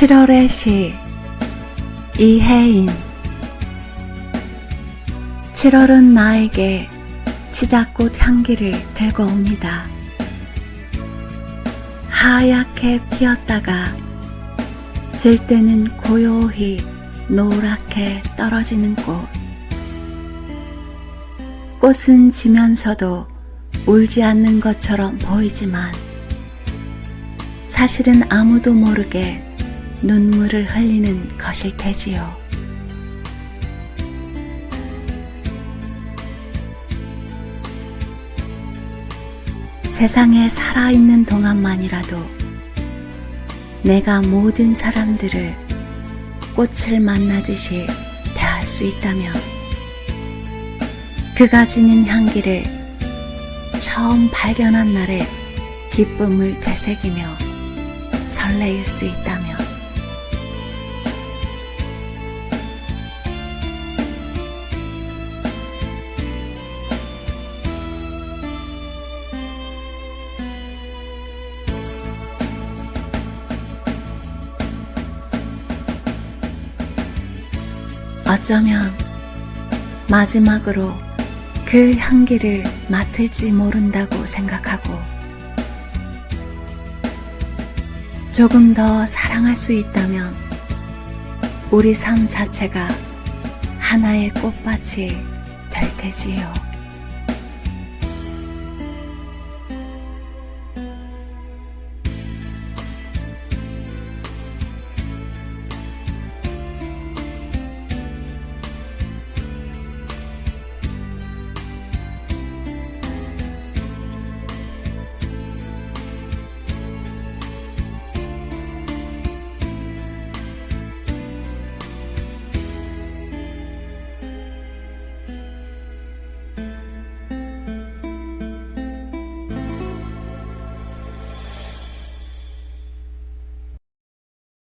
7월의 시 이혜인 7월은 나에게 치자꽃 향기를 들고 옵니다. 하얗게 피었다가 질 때는 고요히 노랗게 떨어지는 꽃. 꽃은 지면서도 울지 않는 것처럼 보이지만 사실은 아무도 모르게 눈물을 흘리는 것일 테지요. 세상에 살아있는 동안만이라도 내가 모든 사람들을 꽃을 만나듯이 대할 수 있다면 그가 지닌 향기를 처음 발견한 날의 기쁨을 되새기며 설레일 수 있다면 어쩌면 마지막으로 그 향기를 맡을지 모른다고 생각하고 조금 더 사랑할 수 있다면 우리 삶 자체가 하나의 꽃밭이 될 테지요.